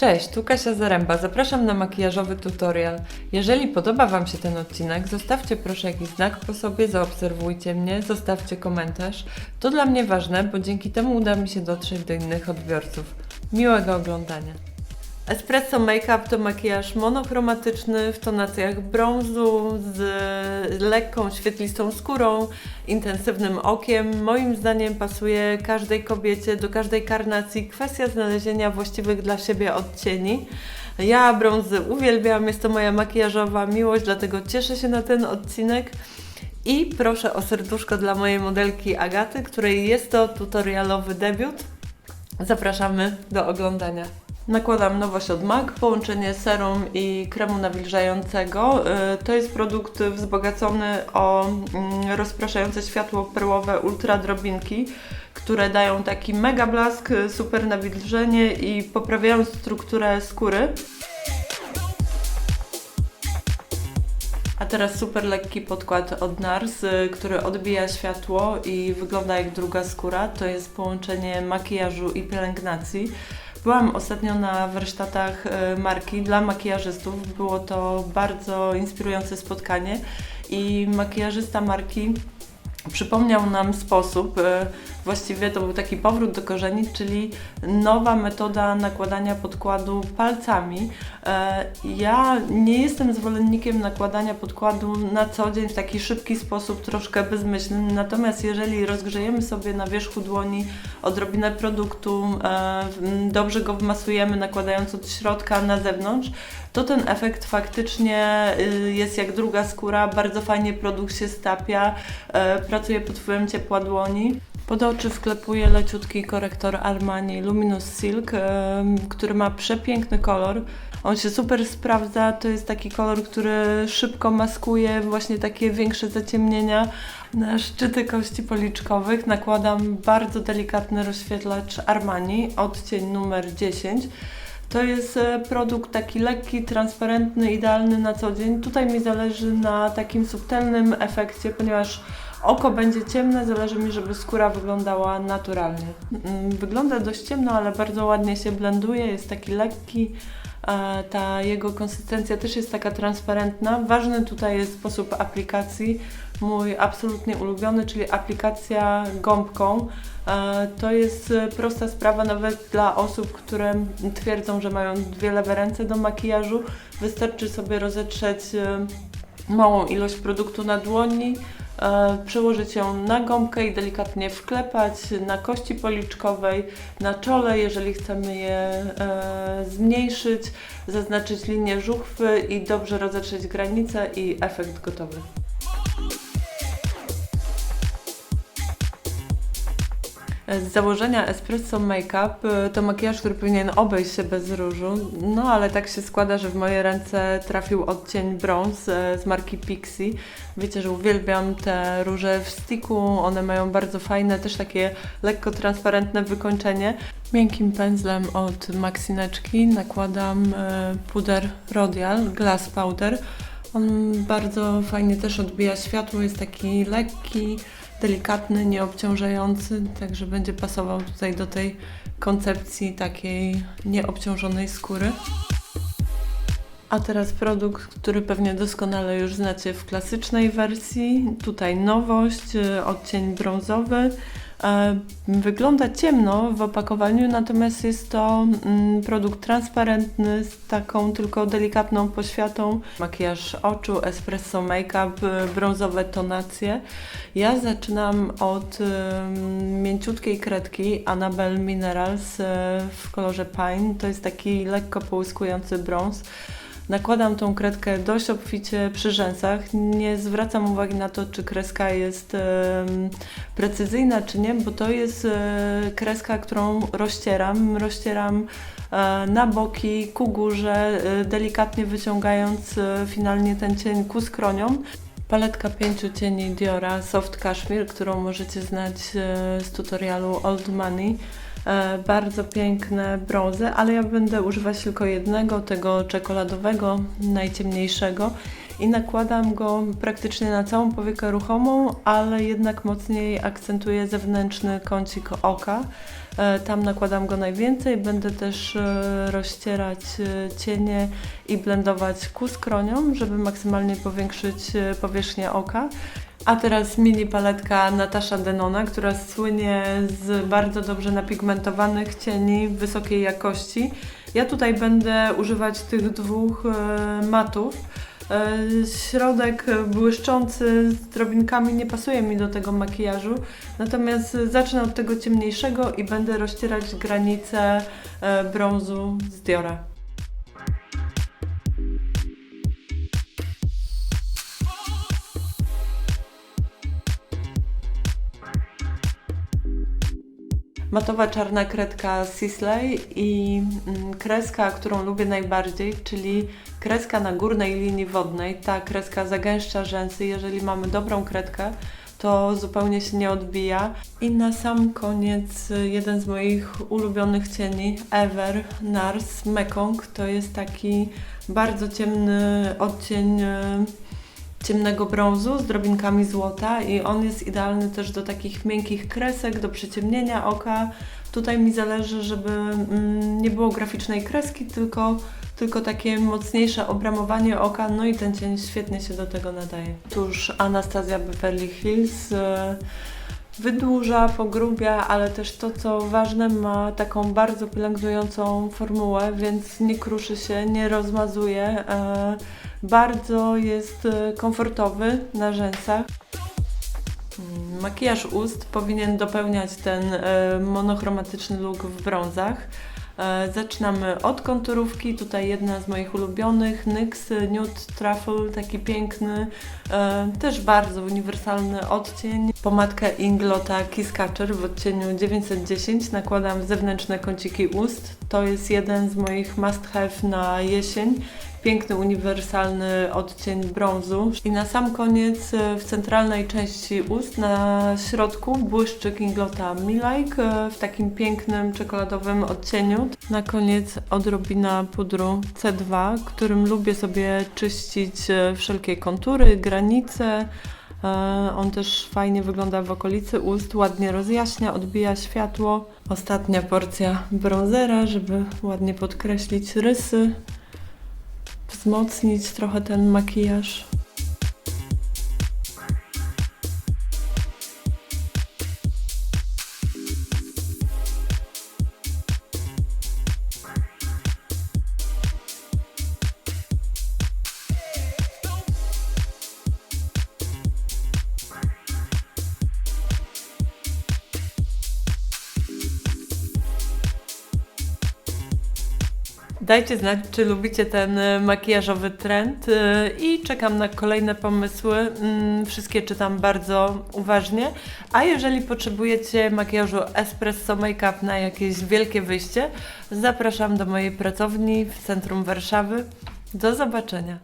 Cześć, tu Kasia Zaręba. Zapraszam na makijażowy tutorial. Jeżeli podoba Wam się ten odcinek, zostawcie proszę jakiś znak po sobie, zaobserwujcie mnie, zostawcie komentarz. To dla mnie ważne, bo dzięki temu uda mi się dotrzeć do innych odbiorców. Miłego oglądania. Espresso Makeup to makijaż monochromatyczny w tonacjach brązu z lekką świetlistą skórą, intensywnym okiem. Moim zdaniem pasuje każdej kobiecie, do każdej karnacji. Kwestia znalezienia właściwych dla siebie odcieni. Ja brązy uwielbiam, jest to moja makijażowa miłość, dlatego cieszę się na ten odcinek. I proszę o serduszko dla mojej modelki Agaty, której jest to tutorialowy debiut. Zapraszamy do oglądania. Nakładam nowość od MAC, połączenie serum i kremu nawilżającego. Y, To jest produkt wzbogacony o mm, rozpraszające światło perłowe ultra drobinki, które dają taki mega blask, super nawilżenie i poprawiają strukturę skóry. A teraz super lekki podkład od NARS, y, który odbija światło i wygląda jak druga skóra. To jest połączenie makijażu i pielęgnacji. Byłam ostatnio na warsztatach y, marki dla makijażystów. Było to bardzo inspirujące spotkanie i makijażysta marki przypomniał nam sposób, y, właściwie to był taki powrót do korzeni, czyli nowa metoda nakładania podkładu palcami. E, Ja nie jestem zwolennikiem nakładania podkładu na co dzień w taki szybki sposób, troszkę bezmyślny, natomiast jeżeli rozgrzejemy sobie na wierzchu dłoni odrobinę produktu, e, dobrze go wmasujemy nakładając od środka na zewnątrz, to ten efekt faktycznie y, jest jak druga skóra, bardzo fajnie produkt się stapia, pracuje pod wpływem ciepła dłoni. Pod oczy wklepuję leciutki korektor Armani Luminous Silk, który ma przepiękny kolor. On się super sprawdza, to jest taki kolor, który szybko maskuje właśnie takie większe zaciemnienia. Na szczyty kości policzkowych nakładam bardzo delikatny rozświetlacz Armani, odcień numer 10. To jest e, produkt taki lekki, transparentny, idealny na co dzień. Tutaj mi zależy na takim subtelnym efekcie, ponieważ oko będzie ciemne, zależy mi, żeby skóra wyglądała naturalnie. Mm, Wygląda dość ciemno, ale bardzo ładnie się blenduje, jest taki lekki. Ta jego konsystencja też jest taka transparentna. Ważny tutaj jest sposób aplikacji. Mój absolutnie ulubiony, czyli aplikacja gąbką. To jest e, prosta sprawa nawet dla osób, które twierdzą, że mają dwie lewe ręce do makijażu. Wystarczy sobie rozetrzeć e, małą ilość produktu na dłoni, przełożyć ją na gąbkę i delikatnie wklepać na kości policzkowej, na czole, jeżeli chcemy je e, zmniejszyć, zaznaczyć linię żuchwy i dobrze rozetrzeć granice i efekt gotowy. Z założenia Espresso Makeup y, to makijaż, który powinien obejść się bez różu, no ale tak się składa, że w moje ręce trafił odcień brąz e, z marki Pixie. Wiecie, że uwielbiam te róże w sticku, one mają bardzo fajne, też takie lekko transparentne wykończenie. Miękkim pędzlem od Maxineczki nakładam e, puder Rodial, Glass Powder. On bardzo fajnie też odbija światło, jest taki lekki, delikatny, nieobciążający, także będzie pasował tutaj do tej koncepcji takiej nieobciążonej skóry. A teraz produkt, który pewnie doskonale już znacie w klasycznej wersji. Tutaj nowość, y, odcień brązowy. E, Wygląda ciemno w opakowaniu, natomiast jest to mm, produkt transparentny z taką tylko delikatną poświatą. Makijaż oczu, espresso make-up, y, brązowe tonacje. Ja zaczynam od ym, mięciutkiej kredki Annabelle Minerals w kolorze Pine. To jest taki lekko połyskujący brąz. Nakładam tą kredkę dość obficie przy rzęsach. Nie zwracam uwagi na to, czy kreska jest precyzyjna, czy nie, bo to jest e, kreska, którą rozcieram. Rozcieram e, na boki, ku górze, e, delikatnie wyciągając finalnie ten cień ku skroniom. Paletka pięciu cieni Diora Soft Cashmere, którą możecie znać z tutorialu Old Money. E, Bardzo piękne brązy, ale ja będę używać tylko jednego, tego czekoladowego, najciemniejszego i nakładam go praktycznie na całą powiekę ruchomą, ale jednak mocniej akcentuję zewnętrzny kącik oka. E, Tam nakładam go najwięcej. Będę też e, rozcierać cienie i blendować ku skroniom, żeby maksymalnie powiększyć powierzchnię oka. A teraz mini paletka Natasza Denona, która słynie z bardzo dobrze napigmentowanych cieni wysokiej jakości. Ja tutaj będę używać tych dwóch e, matów. E, Środek błyszczący z drobinkami nie pasuje mi do tego makijażu, natomiast zacznę od tego ciemniejszego i będę rozcierać granice brązu z Diora. Matowa czarna kredka Sisley i mm, kreska, którą lubię najbardziej, czyli kreska na górnej linii wodnej. Ta kreska zagęszcza rzęsy. Jeżeli mamy dobrą kredkę, to zupełnie się nie odbija. I na sam koniec jeden z moich ulubionych cieni, Ever Nars Mekong. To jest taki bardzo ciemny odcień y, ciemnego brązu z drobinkami złota i on jest idealny też do takich miękkich kresek, do przyciemnienia oka. Tutaj mi zależy, żeby mm, nie było graficznej kreski, tylko, tylko takie mocniejsze obramowanie oka, no i ten cień świetnie się do tego nadaje. Tuż Anastazja Beverly Hills e, wydłuża, pogrubia, ale też to co ważne ma taką bardzo pielęgnującą formułę, więc nie kruszy się, nie rozmazuje. E, bardzo jest e, komfortowy na rzęsach. Makijaż ust powinien dopełniać ten e, monochromatyczny look w brązach. E, Zaczynamy od konturówki, tutaj jedna z moich ulubionych, NYX Nude Truffle, taki piękny, e, też bardzo uniwersalny odcień. Pomadkę Inglota Kiss w odcieniu 910 nakładam zewnętrzne kąciki ust. To jest jeden z moich must have na jesień. Piękny, uniwersalny odcień brązu. I na sam koniec e, w centralnej części ust, na środku błyszczyk Inglota Milike e, w takim pięknym czekoladowym odcieniu. Na koniec odrobina pudru C2, którym lubię sobie czyścić e, wszelkie kontury, granice. On też fajnie wygląda w okolicy ust, ładnie rozjaśnia, odbija światło. Ostatnia porcja bronzera, żeby ładnie podkreślić rysy, wzmocnić trochę ten makijaż. Dajcie znać, czy lubicie ten e, makijażowy trend e, i czekam na kolejne pomysły. Mm, Wszystkie czytam bardzo uważnie. A jeżeli potrzebujecie makijażu espresso make-up na jakieś wielkie wyjście, zapraszam do mojej pracowni w centrum Warszawy. Do zobaczenia.